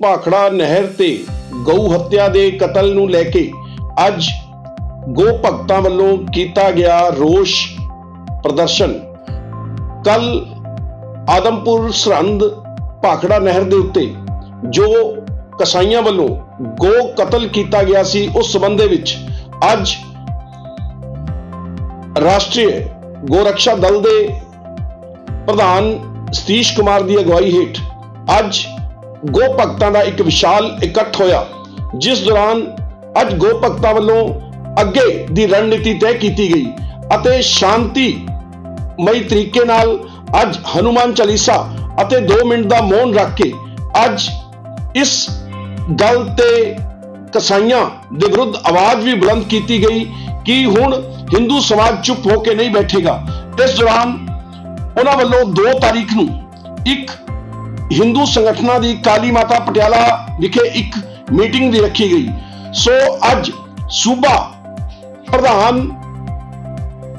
ਭਾਖੜਾ ਨਹਿਰ ਤੇ ਗਊ ਹੱਤਿਆ ਦੇ ਕਤਲ ਨੂੰ ਲੈ ਕੇ ਅੱਜ ਗੋ ਭਗਤਾਂ ਵੱਲੋਂ ਕੀਤਾ ਗਿਆ ਰੋਸ਼ ਪ੍ਰਦਰਸ਼ਨ। ਕੱਲ ਆਦਮਪੁਰ ਸਰਹੰਦ ਭਾਖੜਾ ਨਹਿਰ ਦੇ ਉੱਤੇ ਜੋ ਕਸਾਈਆਂ ਵੱਲੋਂ ਗੋ ਕਤਲ ਕੀਤਾ ਗਿਆ ਸੀ, ਉਸ ਸਬੰਧ ਦੇ ਵਿੱਚ ਅੱਜ ਰਾਸ਼ਟਰੀ ਗੋਰਖਸ਼ਾ ਦਲ ਦੇ ਪ੍ਰਧਾਨ ਸਤੀਸ਼ ਕੁਮਾਰ ਦੀ ਅਗਵਾਈ ਹੇਠ ਅੱਜ ਗੋ ਭਗਤਾਂ ਦਾ ਇੱਕ ਵਿਸ਼ਾਲ ਇਕੱਠ ਹੋਇਆ, ਜਿਸ ਦੌਰਾਨ ਅੱਜ ਗੋ ਭਗਤਾਂ ਵੱਲੋਂ ਅੱਗੇ ਦੀ ਰਣਨੀਤੀ ਤੈਅ ਕੀਤੀ ਗਈ ਅਤੇ ਸ਼ਾਂਤੀ ਮਈ ਤਰੀਕੇ ਨਾਲ ਅੱਜ ਹਨੂਮਾਨ ਚਾਲੀਸਾ ਅਤੇ 2 ਮਿੰਟ ਦਾ ਮੌਨ ਰੱਖ ਕੇ ਅੱਜ ਇਸ ਗੱਲ ਤੇ ਕਸਾਈਆਂ ਦੇ ਵਿਰੁੱਧ ਆਵਾਜ਼ ਵੀ ਬੁਲੰਦ ਕੀਤੀ ਗਈ ਕਿ ਹੁਣ ਹਿੰਦੂ ਸਮਾਜ ਚੁੱਪ ਹੋ ਕੇ ਨਹੀਂ ਬੈਠੇਗਾ। ਇਸ ਦੌਰਾਨ ਉਹਨਾਂ ਵੱਲੋਂ 2 ਤਾਰੀਖ ਨੂੰ ਇੱਕ ਹਿੰਦੂ ਸੰਗਠਨਾਂ ਦੀ ਕਾਲੀ ਮਾਤਾ ਪਟਿਆਲਾ ਵਿਖੇ ਇੱਕ ਮੀਟਿੰਗ ਦੀ ਰੱਖੀ ਗਈ। ਸੋ ਅੱਜ ਸੂਬਾ ਪ੍ਰਧਾਨ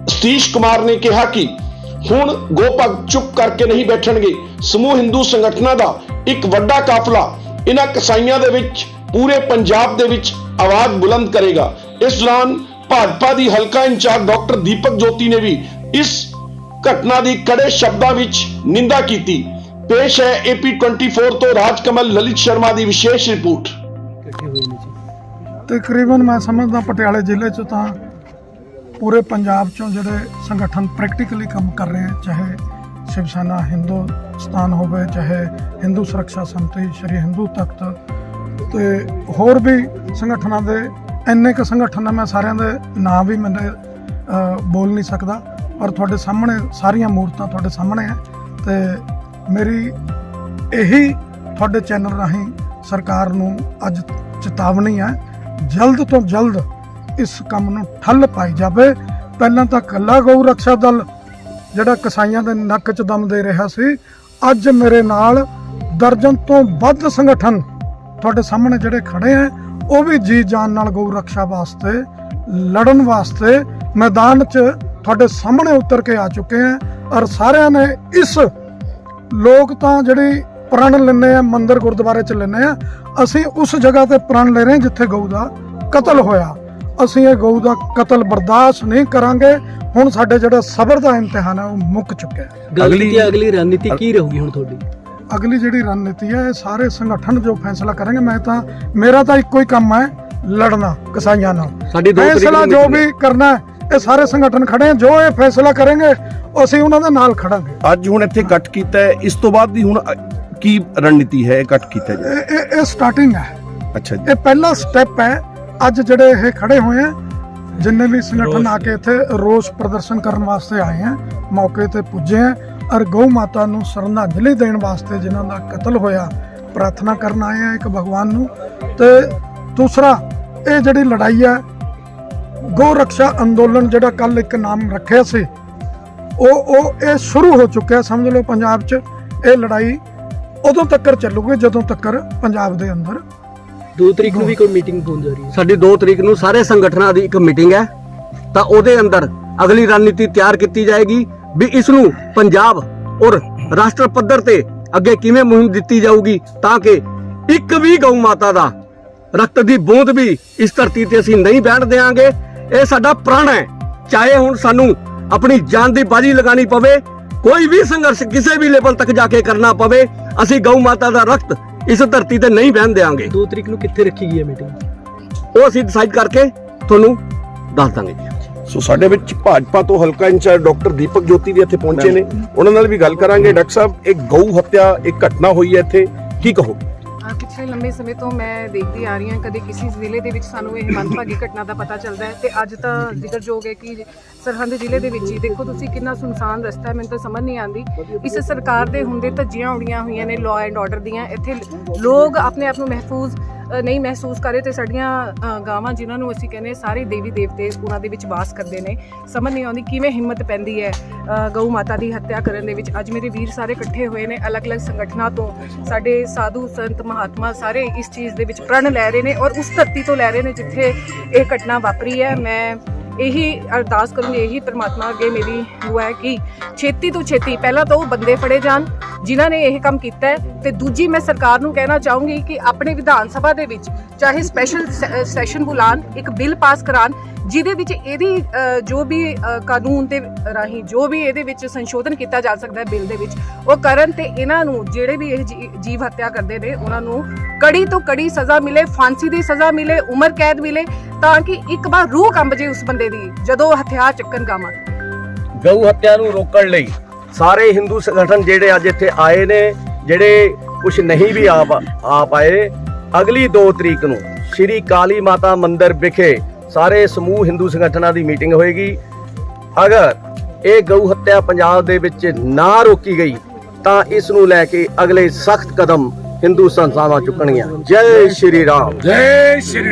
ਸਤੀਸ਼ ਕੁਮਾਰ ਨੇ ਕਿਹਾ ਕਿ ਹੁਣ ਗੋਪਕ ਚੁੱਪ ਕਰਕੇ ਨਹੀਂ ਬੈਠਣਗੇ। ਸਮੂਹ ਹਿੰਦੂ ਸੰਗਠਨਾਂ ਦਾ ਇੱਕ ਵੱਡਾ ਕਾਫਲਾ ਇਹਨਾਂ ਕਸਾਈਆਂ ਦੇ ਵਿੱਚ, ਪੂਰੇ ਪੰਜਾਬ ਦੇ ਵਿੱਚ ਆਵਾਜ਼ ਬੁਲੰਦ ਕਰੇਗਾ। ਇਸ ਦੌਰਾਨ ਭਾਜਪਾ ਦੀ ਹਲਕਾ ਇੰਚਾਰਜ ਡਾਕਟਰ ਦੀਪਕ ਜੋਤੀ ਨੇ ਵੀ ਇਸ ਘਟਨਾ ਦੀ ਕੜੇ ਸ਼ਬਦਾਂ ਵਿੱਚ ਨਿੰਦਾ ਕੀਤੀ। ਪੇਸ਼ ਹੈ ਏਪੀ 24 ਤੋਂ ਰਾਜਕਮਲ ਲਲਿਤ ਸ਼ਰਮਾ ਦੀ ਵਿਸ਼ੇਸ਼ ਰਿਪੋਰਟ ਤਕਰੀਬਨ ਮੈਂ ਸਮਝਦਾ ਪਟਿਆਲੇ ਜ਼ਿਲ੍ਹੇ 'ਚ ਤਾਂ ਪੂਰੇ ਪੰਜਾਬ 'ਚੋਂ ਜਿਹੜੇ ਸੰਗਠਨ ਪ੍ਰੈਕਟੀਕਲੀ ਕੰਮ ਕਰ ਰਹੇ ਹੈ ਚਾਹੇ ਸ਼ਿਵ ਸੈਨਾ ਹਿੰਦੁਸਤਾਨ ਹੋਵੇ ਚਾਹੇ ਹਿੰਦੂ ਸੁਰੱਖਿਆ ਸੰਮਤੀ ਸ਼੍ਰੀ ਹਿੰਦੂ ਤਖਤ ਤੇ ਹੋਰ ਵੀ ਸੰਗਠਨਾਂ ਦੇ ਇੰਨੇ ਕੁ ਸੰਗਠਨ ਆ ਮੈਂ ਸਾਰਿਆਂ ਦੇ ਨਾਂ ਵੀ ਮੈਨੇ ਬੋਲ ਨਹੀਂ ਸਕਦਾ ਪਰ ਤੁਹਾਡੇ ਸਾਹਮਣੇ ਸਾਰੀਆਂ ਮੂਰਤਾਂ ਤੁਹਾਡੇ ਸਾਹਮਣੇ ਹੈ ਤੇ ਮੇਰੀ ਇਹੀ ਤੁਹਾਡੇ ਚੈਨਲ ਰਾਹੀਂ ਸਰਕਾਰ ਨੂੰ ਅੱਜ ਚੇਤਾਵਨੀ ਹੈ, ਜਲਦ ਤੋਂ ਜਲਦ ਇਸ ਕੰਮ ਨੂੰ ਠੱਲ ਪਾਈ ਜਾਵੇ। ਪਹਿਲਾਂ ਤਾਂ ਕੱਲਾ ਗਊ ਰੱਖਿਆ ਦਲ, ਜਿਹੜਾ ਕਸਾਈਆਂ ਦੇ ਨੱਕ 'ਚ ਦਮ ਦੇ ਰਿਹਾ ਸੀ, ਅੱਜ ਮੇਰੇ ਨਾਲ ਦਰਜਨ ਤੋਂ ਵੱਧ ਸੰਗਠਨ ਤੁਹਾਡੇ ਸਾਹਮਣੇ ਜਿਹੜੇ ਖੜੇ ਹੈ, ਉਹ ਵੀ ਜੀ ਜਾਨ ਨਾਲ ਗਊ ਰੱਖਿਆ ਵਾਸਤੇ, ਲੜਨ ਵਾਸਤੇ ਮੈਦਾਨ 'ਚ ਤੁਹਾਡੇ ਸਾਹਮਣੇ ਉਤਰ ਕੇ ਆ ਚੁੱਕੇ ਹੈ ਔਰ ਸਾਰਿਆਂ ਨੇ ਇਸ ਲੋਕ ਤਾਂ ਜਿਹੜੀ ਪ੍ਰਣ ਲੈਂਦੇ ਆ ਮੰਦਿਰ ਗੁਰਦੁਆਰੇ ਚ ਲੈਂਦੇ ਆ ਅਸੀਂ ਉਸ ਜਗ੍ਹਾ ਤੇ ਪ੍ਰਣ ਲੈ ਰਹੇ ਹਾਂ ਜਿੱਥੇ ਗਊ ਦਾ ਕਤਲ ਹੋਇਆ। ਅਸੀਂ ਇਹ ਗਊ ਦਾ ਕਤਲ ਬਰਦਾਸ਼ਤ ਨਹੀਂ ਕਰਾਂਗੇ। ਹੁਣ ਸਾਡੇ ਜਿਹੜਾ ਸਬਰ ਦਾ ਇਮਤਿਹਾਨ ਹੈ ਉਹ ਮੁੱਕ ਚੁੱਕਿਆ ਹੈ। ਗੱਲ ਅਗਲੀ- ਅਗਲੀ ਰਣਨੀਤੀ ਕੀ ਰਹੂਗੀ ਹੁਣ ਤੁਹਾਡੀ? ਅਗਲੀ ਜਿਹੜੀ ਰਣਨੀਤੀ ਹੈ ਇਹ ਸਾਰੇ ਸੰਗਠਨ ਜੋ ਫੈਸਲਾ ਕਰਨਗੇ ਮੈਂ ਤਾਂ ਮੇਰਾ ਤਾਂ ਇੱਕੋ ਹੀ ਕੰਮ ਹੈ ਲੜਨਾ ਕਸਾਈਆਂ ਨਾਲ। ਸਾਡੀ ਦੋ ਤਰੀਕ ਫੈਸਲਾ ਨੂੰ ਜੋ ਵੀ ਕਰਨਾ ਹੈ ਇਹ ਸਾਰੇ ਸੰਗਠਨ ਖੜੇ ਜੋ ਇਹ ਫੈਸਲਾ ਕਰਨਗੇ ਅਸੀਂ ਉਹਨਾਂ ਦੇ ਨਾਲ ਖੜਾਂਗੇ। ਅੱਜ ਹੁਣ ਇੱਥੇ ਕੱਟ ਕੀਤਾ ਹੈ ਇਸ ਤੋਂ ਬਾਅਦ ਦੀ ਹੁਣ ਕੀ ਰਣਨੀਤੀ ਹੈ ਇਹ ਕੱਟ ਕੀਤਾ ਜੀ ਇਹ ਇਹ- ਇਹ ਸਟਾਰਟਿੰਗ ਹੈ। ਅੱਛਾ ਜੀ। ਇਹ ਪਹਿਲਾ ਸਟੈਪ ਹੈ। ਅੱਜ ਜਿਹੜੇ ਇਹ ਖੜੇ ਹੋਏ ਆ ਜਿੰਨੇ ਵੀ ਸੰਗਠਨ ਆ ਕੇ ਇੱਥੇ ਰੋਸ ਪ੍ਰਦਰਸ਼ਨ ਕਰਨ ਵਾਸਤੇ ਆਏ ਆ ਮੌਕੇ ਤੇ ਪੁੱਜੇ ਆ ਔਰ ਗਊ ਮਾਤਾ ਨੂੰ ਸ਼ਰਧਾਂਜਲੀ ਦੇਣ ਵਾਸਤੇ ਜਿਨ੍ਹਾਂ ਦਾ ਕਤਲ ਹੋਇਆ ਪ੍ਰਾਰਥਨਾ ਕਰਨ ਆਏ ਆ ਇੱਕ ਭਗਵਾਨ ਨੂੰ। ਤੇ ਦੂਸਰਾ ਇਹ ਜਿਹੜੀ ਲੜਾਈ ਹੈ ਗੋ ਰੱਖਿਆ ਅੰਦੋਲਨ ਜਿਹੜਾ ਕੱਲ ਇੱਕ ਨਾਮ ਰੱਖਿਆ ਸੀ ਉਹ ਉਹ ਇਹ ਸ਼ੁਰੂ ਹੋ ਚੁੱਕਿਆ, ਸਮਝ ਲਓ ਪੰਜਾਬ 'ਚ ਇਹ ਲੜਾਈ ਉਦੋਂ ਤੱਕ ਚੱਲੂਗੀ, ਜਦੋਂ ਤੱਕ ਪੰਜਾਬ ਦੇ ਅੰਦਰ। ਦੋ ਤਰੀਕ ਨੂੰ ਵੀ ਕੋਈ ਮੀਟਿੰਗ ਹੋਣ ਜਾ ਰਹੀ ਹੈ। ਸਾਡੀ 2 ਤਰੀਕ ਨੂੰ ਸਾਰੇ ਸੰਗਠਨਾਂ ਦੀ ਇੱਕ ਮੀਟਿੰਗ ਹੈ। ਤਾਂ ਉਹਦੇ ਅੰਦਰ ਅਗਲੀ ਰਣਨੀਤੀ ਤਿਆਰ ਕੀਤੀ ਜਾਏਗੀ ਵੀ ਇਸ ਨੂੰ ਪੰਜਾਬ ਔਰ ਰਾਸ਼ਟਰ ਪੱਧਰ ਤੇ ਅੱਗੇ ਕਿਵੇਂ ਮੁਹਿੰਮ ਦਿੱਤੀ ਜਾਊਗੀ, ਤਾਂ ਕਿ ਇੱਕ ਵੀ ਗਊ ਮਾਤਾ ਦਾ ਰਕਤ ਦੀ ਬੂੰਦ ਵੀ ਇਸ ਧਰਤੀ ਤੇ ਅਸੀਂ ਨਹੀਂ ਬੈਠ ਦੇਵਾਂਗੇ ਇਹ ਸਾਡਾ ਪ੍ਰਣ ਹੈ। ਚਾਹੇ ਹੁਣ ਸਾਨੂੰ ਆਪਣੀ ਜਾਨ ਦੀ ਬਾਜੀ ਲਗਾਣੀ ਪਵੇ ਕੋਈ ਵੀ ਸੰਘਰਸ਼ ਕਿਸੇ ਵੀ ਲੈਵਲ ਤੱਕ ਜਾ ਕੇ ਕਰਨਾ ਪਵੇ ਅਸੀਂ ਗਊ ਮਾਤਾ ਦਾ ਰਕਤ ਇਸ ਧਰਤੀ ਤੇ ਨਹੀਂ ਬਹਿਣ ਦੇਵਾਂਗੇ। ਦੋ ਤਰੀਕ ਨੂੰ ਕਿੱਥੇ ਰੱਖੀ ਗਈ ਹੈ ਮੀਟਿੰਗ ਉਹ ਅਸੀਂ ਡਿਸਾਈਡ ਕਰਕੇ ਤੁਹਾਨੂੰ ਦੱਸ ਦਾਂਗੇ। ਜੀ ਸੋ ਸਾਡੇ ਵਿੱਚ ਭਾਜਪਾ ਤੋਂ ਹਲਕਾ ਇੰਚਾਰਜ ਡਾਕਟਰ ਦੀਪਕ ਜੋਤੀ ਵੀ ਇੱਥੇ ਪਹੁੰਚੇ ਨੇ। ਉਹਨਾਂ ਨਾਲ ਵੀ ਗੱਲ ਕਰਾਂਗੇ। ਡਾਕਟਰ ਸਾਹਿਬ ਇੱਕ ਗਊ ਹੱਤਿਆ ਇੱਕ ਘਟਨਾ ਹੋਈ ਹੈ ਇੱਥੇ। ਕੀ ਕਹੋਗੇ? ਅਹ ਪਿਛਲੇ ਲੰਬੇ ਸਮੇਂ ਤੋਂ ਮੈਂ ਦੇਖਦੀ ਆ ਰਹੀ ਹਾਂ, ਕਦੇ ਕਿਸੇ ਜ਼ਿਲ੍ਹੇ ਦੇ ਵਿੱਚ ਸਾਨੂੰ ਇਹ ਮੰਦਭਾਗੀ ਘਟਨਾ ਦਾ ਪਤਾ ਚੱਲਦਾ ਹੈ ਤੇ ਅੱਜ ਤਾਂ ਜ਼ਿਕਰਯੋਗ ਹੈ ਕਿ ਸਰਹੰਦ ਜ਼ਿਲ੍ਹੇ ਦੇ ਵਿੱਚ ਹੀ ਦੇਖੋ ਤੁਸੀਂ ਕਿੰਨਾ ਸੁਨਸਾਨ ਰਸਤਾ ਹੈ, ਮੈਨੂੰ ਤਾਂ ਸਮਝ ਨਹੀਂ ਆਉਂਦੀ। ਇਸ ਸਰਕਾਰ ਦੇ ਹੁੰਦੇ ਧੱਜੀਆਂ ਉੜੀਆਂ ਹੋਈਆਂ ਨੇ ਲਾਅ ਐਂਡ ਆਰਡਰ ਦੀਆਂ, ਇੱਥੇ ਲੋਕ ਆਪਣੇ ਆਪ ਨੂੰ ਮਹਿਫੂਜ਼ ਨਹੀਂ ਮਹਿਸੂਸ ਕਰੇ ਤੇ ਸਾਡੀਆਂ ਗਾਵਾਂ ਜਿਨ੍ਹਾਂ ਨੂੰ ਅਸੀਂ ਕਹਿੰਦੇ ਸਾਰੇ ਦੇਵੀ ਦੇਵਤੇ ਉਹਨਾਂ ਦੇ ਵਿੱਚ ਵਾਸ ਕਰਦੇ ਨੇ। ਸਮਝ ਨਹੀਂ ਆਉਂਦੀ ਕਿਵੇਂ ਹਿੰਮਤ ਪੈਂਦੀ ਹੈ ਗਊ ਮਾਤਾ ਦੀ ਹੱਤਿਆ ਕਰਨ ਦੇ ਵਿੱਚ। ਅੱਜ ਮੇਰੇ ਵੀਰ ਸਾਰੇ ਇਕੱਠੇ ਹੋਏ ਨੇ ਅਲੱਗ-ਅਲੱਗ ਸੰਗਠਨਾਂ ਤੋਂ। ਸਾਡੇ ਸਾਧੂ, ਸੰਤ, ਮਹਾਤਮਾ ਸਾਰੇ ਇਸ ਚੀਜ਼ ਦੇ ਵਿੱਚ ਪ੍ਰਣ ਲੈ ਰਹੇ ਨੇ ਔਰ ਉਸ ਧਰਤੀ ਤੋਂ ਲੈ ਰਹੇ ਨੇ ਜਿੱਥੇ ਇਹ ਘਟਨਾ ਵਾਪਰੀ ਹੈ। ਮੈਂ ਇਹੀ ਅਰਦਾਸ ਕਰੂੰਗੀ, ਇਹੀ ਪ੍ਰਮਾਤਮਾ ਅੱਗੇ ਮੇਰੀ ਦੁਆ ਹੈ ਕਿ ਛੇਤੀ ਤੋਂ ਛੇਤੀ ਪਹਿਲਾਂ ਤਾਂ ਉਹ ਬੰਦੇ ਫੜੇ ਜਾਣ। ਜਿਨ੍ਹਾਂ ਨੇ ਇਹ ਕੰਮ ਕੀਤਾ ਹੈ ਤੇ ਦੂਜੀ ਮੈਂ ਸਰਕਾਰ ਨੂੰ ਕਹਿਣਾ ਚਾਹੂੰਗੀ ਕਿ ਆਪਣੇ ਵਿਧਾਨ ਸਭਾ ਦੇ ਵਿੱਚ ਚਾਹੇ ਸਪੈਸ਼ਲ ਸੈਸ਼ਨ ਬੁਲਾਣ, ਇੱਕ ਬਿੱਲ ਪਾਸ ਕਰਾਣ, ਜਿਹਦੇ ਵਿੱਚ ਇਹਦੀ ਜੋ ਵੀ ਕਾਨੂੰਨ ਦੇ ਰਾਹੀਂ ਜੋ ਵੀ ਇਹਦੇ ਵਿੱਚ ਸੰਸ਼ੋਧਨ ਕੀਤਾ ਜਾ ਸਕਦਾ ਹੈ ਬਿੱਲ ਦੇ ਵਿੱਚ, ਉਹ ਕਰਨ ਤੇ ਇਹਨਾਂ ਨੂੰ ਜਿਹੜੇ ਵੀ ਇਹ ਜੀਵ ਹੱਤਿਆ ਕਰਦੇ ਨੇ, ਉਹਨਾਂ ਨੂੰ ਕੜੀ ਤੋਂ ਕੜੀ ਸਜ਼ਾ ਮਿਲੇ, ਫਾਂਸੀ ਦੀ ਸਜ਼ਾ ਮਿਲੇ, ਉਮਰ ਕੈਦ ਮਿਲੇ, ਤਾਂ ਕਿ ਇੱਕ ਵਾਰ ਰੂਹ ਕੰਬ ਜੇ ਉਸ ਬੰਦੇ ਦੀ, ਜਦੋਂ ਹਥਿਆਰ ਚੱਕਣ ਗਾਵਾਂ। ਗਊ ਹੱਤਿਆ ਨੂੰ ਰੋਕਣ ਲਈ ਸਾਰੇ ਹਿੰਦੂ ਸੰਗਠਨ ਜਿਹੜੇ ਅੱਜ ਇੱਥੇ ਆਏ ਨੇ, ਜਿਹੜੇ ਕੁਝ ਨਹੀਂ ਵੀ ਆਪ ਪਾ- ਆ ਪਾਏ ਅਗਲੀ 2 ਤਰੀਕ ਨੂੰ ਸ਼੍ਰੀ ਕਾਲੀ ਮਾਤਾ ਮੰਦਿਰ ਵਿਖੇ ਸਾਰੇ ਸਮੂਹ ਹਿੰਦੂ ਸੰਗਠਨਾਂ ਦੀ ਮੀਟਿੰਗ ਹੋਏਗੀ। ਅਗਰ ਇਹ ਗਊ ਹੱਤਿਆ ਪੰਜਾਬ ਦੇ ਵਿੱਚ ਨਾ ਰੋਕੀ ਗਈ, ਤਾਂ ਇਸ ਨੂੰ ਲੈ ਕੇ ਅਗਲੇ ਸਖਤ ਕਦਮ ਹਿੰਦੂ ਸੰਸਥਾਵਾਂ ਚੁੱਕਣਗੀਆਂ। ਜੈ ਸ਼੍ਰੀ ਰਾਮ। ਜੈ ਸ਼੍ਰੀ